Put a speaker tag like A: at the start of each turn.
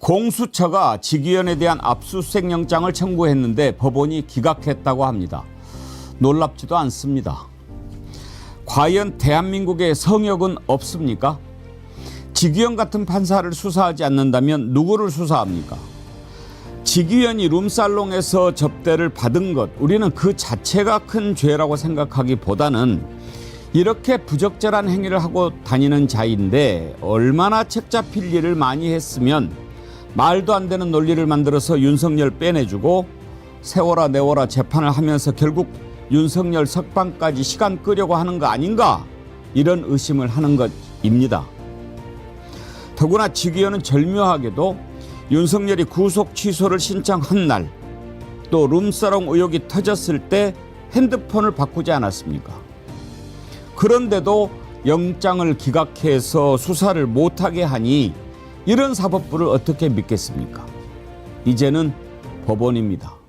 A: 공수처가 직위원에 대한 압수수색 영장을 청구했는데 법원이 기각했다고 합니다. 놀랍지도 않습니다. 과연 대한민국에 성역은 없습니까? 직위원 같은 판사를 수사하지 않는다면 누구를 수사합니까? 직위원이 룸살롱에서 접대를 받은 것, 우리는 그 자체가 큰 죄라고 생각하기보다는 이렇게 부적절한 행위를 하고 다니는 자인데 얼마나 책 잡힐 일을 많이 했으면 말도 안 되는 논리를 만들어서 윤석열 빼내주고 세워라 내워라 재판을 하면서 결국 윤석열 석방까지 시간 끄려고 하는 거 아닌가 이런 의심을 하는 것입니다. 더구나 직위원은 절묘하게도 윤석열이 구속 취소를 신청한 날 또 룸사롱 의혹이 터졌을 때 핸드폰을 바꾸지 않았습니까? 그런데도 영장을 기각해서 수사를 못하게 하니 이런 사법부를 어떻게 믿겠습니까? 이제는 법원입니다.